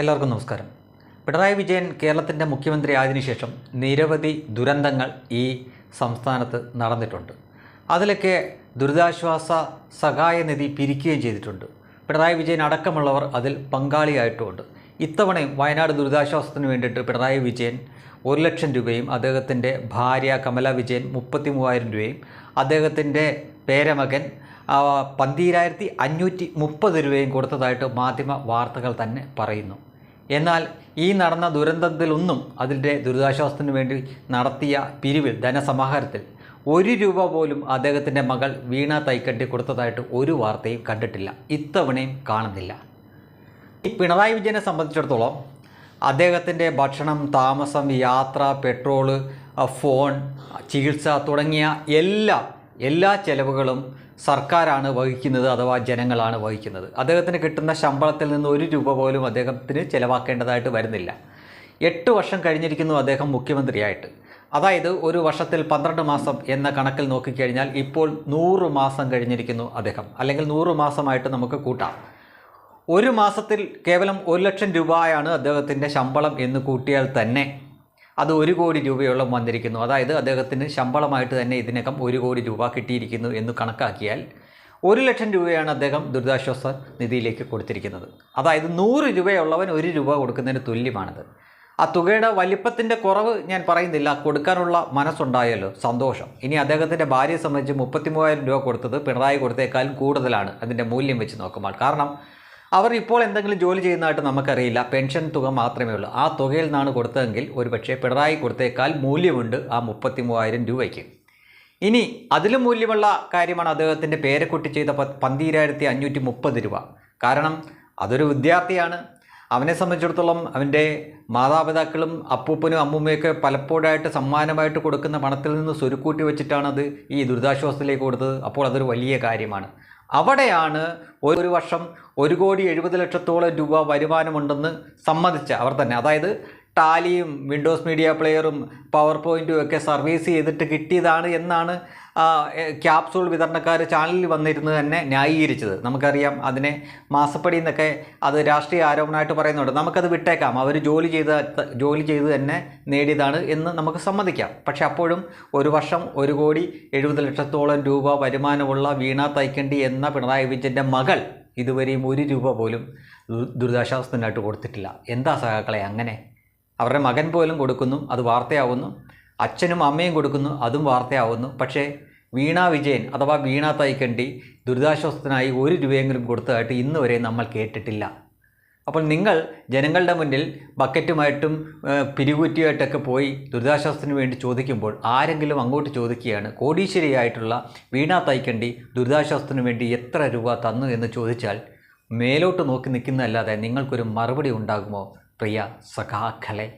എല്ലാവർക്കും നമസ്കാരം. പിണറായി വിജയൻ കേരളത്തിന്റെ മുഖ്യമന്ത്രി ആയതിനു ശേഷം നിരവധി ദുരന്തങ്ങൾ ഈ സംസ്ഥാനത്ത് നടന്നിട്ടുണ്ട്. അതിലൊക്കെ ദുരിതാശ്വാസ സഹായ നിധി പിരിക്കുകയും ചെയ്തിട്ടുണ്ട്. പിണറായി വിജയൻ അടക്കമുള്ളവർ അതിൽ പങ്കാളിയായിട്ടുമുണ്ട് ഇത്തവണയും വയനാട് ദുരിതാശ്വാസത്തിന് വേണ്ടിയിട്ട് പിണറായി വിജയൻ ഒരു ലക്ഷം രൂപയും അദ്ദേഹത്തിന്റെ ഭാര്യ കമല വിജയൻ മുപ്പത്തി മൂവായിരം രൂപയും അദ്ദേഹത്തിന്റെ പേരമകൻ പന്തീരായിരത്തി അഞ്ഞൂറ്റി മുപ്പത് രൂപയും കൊടുത്തതായിട്ട് മാധ്യമ വാർത്തകൾ തന്നെ പറയുന്നു. എന്നാൽ ഈ നടന്ന ദുരന്തത്തിലൊന്നും അതിന്റെ ദുരിതാശ്വാസത്തിന് വേണ്ടി നടത്തിയ പിരിവിൽ ധനസമാഹാരത്തിൽ ഒരു രൂപ പോലും അദ്ദേഹത്തിന്റെ മകൾ വീണ തൈക്കെട്ടി കൊടുത്തതായിട്ട് ഒരു വാർത്തയും കണ്ടിട്ടില്ല. ഇത്തവണയും കാണുന്നില്ല. ഈ പിണറായി വിജയനെ സംബന്ധിച്ചിടത്തോളം അദ്ദേഹത്തിന്റെ ഭക്ഷണം താമസം യാത്ര പെട്രോൾ ഫോൺ ചികിത്സ തുടങ്ങിയ എല്ലാ എല്ലാ ചെലവുകളും സർക്കാരാണ് വഹിക്കുന്നത് അഥവാ ജനങ്ങളാണ് വഹിക്കുന്നത്. അദ്ദേഹത്തിന് കിട്ടുന്ന ശമ്പളത്തിൽ നിന്ന് ഒരു രൂപ പോലും അദ്ദേഹത്തിന് ചിലവാക്കേണ്ടതായിട്ട് വരുന്നില്ല. എട്ട് വർഷം കഴിഞ്ഞിരിക്കുന്നു അദ്ദേഹം മുഖ്യമന്ത്രിയായിട്ട്. അതായത് ഒരു വർഷത്തിൽ പന്ത്രണ്ട് മാസം എന്ന കണക്കിൽ നോക്കിക്കഴിഞ്ഞാൽ ഇപ്പോൾ നൂറ് മാസം കഴിഞ്ഞിരിക്കുന്നു അദ്ദേഹം. അല്ലെങ്കിൽ നൂറ് മാസമായിട്ട് നമുക്ക് കൂട്ടാം. ഒരു മാസത്തിൽ കേവലം ഒരു ലക്ഷം രൂപയാണ് അദ്ദേഹത്തിന്റെ ശമ്പളം എന്ന് കൂട്ടിയാൽ തന്നെ അത് ഒരു കോടി രൂപയോളം വന്നിരിക്കുന്നു. അതായത് അദ്ദേഹത്തിന് ശമ്പളമായിട്ട് തന്നെ ഇതിനകം ഒരു കോടി രൂപ കിട്ടിയിരിക്കുന്നു എന്ന് കണക്കാക്കിയാൽ ഒരു ലക്ഷം രൂപയാണ് അദ്ദേഹം ദുരിതാശ്വാസ നിധിയിലേക്ക് കൊടുത്തിരിക്കുന്നത്. അതായത് നൂറ് രൂപയുള്ളവൻ ഒരു രൂപ കൊടുക്കുന്നതിന് തുല്യമാണിത്. ആ തുകയുടെ വലിപ്പത്തിന്റെ കുറവ് ഞാൻ പറയുന്നില്ല. കൊടുക്കാനുള്ള മനസ്സുണ്ടായല്ലോ. സന്തോഷം. ഇനി അദ്ദേഹത്തിന്റെ ഭാര്യയെ സംബന്ധിച്ച് മുപ്പത്തി മൂവായിരം രൂപ കൊടുത്തത് പിണറായി കൊടുത്തേക്കാളും കൂടുതലാണ്. അതിന്റെ മൂല്യം വെച്ച് നോക്കുമ്പോൾ. കാരണം അവർ ഇപ്പോൾ എന്തെങ്കിലും ജോലി ചെയ്യുന്നതായിട്ട് നമുക്കറിയില്ല. പെൻഷൻ തുക മാത്രമേ ഉള്ളൂ. ആ തുകയിൽ നിന്നാണ് കൊടുത്തതെങ്കിൽ ഒരുപക്ഷെ പിണറായി കൊടുത്തേക്കാൾ മൂല്യമുണ്ട് ആ മുപ്പത്തി മൂവായിരം രൂപയ്ക്ക്. ഇനി അതിലും മൂല്യമുള്ള കാര്യമാണ് അദ്ദേഹത്തിന്റെ പേരക്കുട്ടി ചെയ്ത പന്തീരായിരത്തി അഞ്ഞൂറ്റി മുപ്പത് രൂപ. കാരണം അതൊരു വിദ്യാർത്ഥിയാണ്. അവനെ സംബന്ധിച്ചിടത്തോളം അവന്റെ മാതാപിതാക്കളും അപ്പൂപ്പനും അമ്മൂമ്മയൊക്കെ പലപ്പോഴായിട്ട് സമ്മാനമായിട്ട് കൊടുക്കുന്ന പണത്തിൽ നിന്ന് സ്വരുക്കൂട്ടി വെച്ചിട്ടാണ് അത് ഈ ദുരിതാശ്വാസത്തിലേക്ക് കൊടുത്തത്. അപ്പോൾ അതൊരു വലിയ കാര്യമാണ്. അവിടെയാണ് ഒരു വർഷം ഒരു കോടി എഴുപത് ലക്ഷത്തോളം രൂപ വരുമാനമുണ്ടെന്ന് സമ്മതിച്ച അവർ തന്നെ. അതായത് ടാലിയും വിൻഡോസ് മീഡിയ പ്ലെയറും പവർ പോയിന്റും ഒക്കെ സർവീസ് ചെയ്തിട്ട് കിട്ടിയതാണ് എന്നാണ് ക്യാപ്സൂൾ വിതരണക്കാർ ചാനലിൽ വന്നിരുന്നു തന്നെ ന്യായീകരിച്ചത്. നമുക്കറിയാം അതിനെ മാസപ്പടി എന്നൊക്കെ അത് രാഷ്ട്രീയ ആരോപണമായിട്ട് പറയുന്നുണ്ട്. നമുക്കത് വിട്ടേക്കാം. അവർ ജോലി ചെയ്ത ജോലി ചെയ്ത് തന്നെ നേടിയതാണ് എന്ന് നമുക്ക് സമ്മതിക്കാം. പക്ഷെ അപ്പോഴും ഒരു വർഷം ഒരു കോടി എഴുപത് ലക്ഷത്തോളം രൂപ വരുമാനമുള്ള വീണ തൈക്കണ്ടി എന്ന പിണറായി വിജയന്റെ മകൾ ഇതുവരെയും ഒരു രൂപ പോലും ദുരിതാശ്വാസത്തിനായിട്ട് കൊടുത്തിട്ടില്ല. എന്താ സഹാക്കളെ അങ്ങനെ? അവരുടെ മകൻ പോലും കൊടുക്കുന്നു അത് വാർത്തയാവുന്നു. അച്ഛനും അമ്മയും കൊടുക്കുന്നു അതും വാർത്തയാവുന്നു. പക്ഷേ വീണ വിജയൻ അഥവാ വീണ തൈക്കണ്ടി ദുരിതാശ്വാസത്തിനായി ഒരു രൂപയെങ്കിലും കൊടുത്തതായിട്ട് ഇന്ന് വരെ നമ്മൾ കേട്ടിട്ടില്ല. അപ്പോൾ നിങ്ങൾ ജനങ്ങളുടെ മുന്നിൽ ബക്കറ്റുമായിട്ടും പിരികുറ്റിയായിട്ടൊക്കെ പോയി ദുരിതാശ്വാസത്തിന് വേണ്ടി ചോദിക്കുമ്പോൾ ആരെങ്കിലും അങ്ങോട്ട് ചോദിക്കുകയാണ് കോടീശ്വരിയായിട്ടുള്ള വീണ തൈക്കണ്ടി ദുരിതാശ്വാസത്തിന് വേണ്ടി എത്ര രൂപ തന്നു? എന്ന് ചോദിച്ചാൽ മേലോട്ട് നോക്കി നിൽക്കുന്നതല്ലാതെ നിങ്ങൾക്കൊരു മറുപടി ഉണ്ടാകുമോ? പ്രിയ സഖാക്കളെ.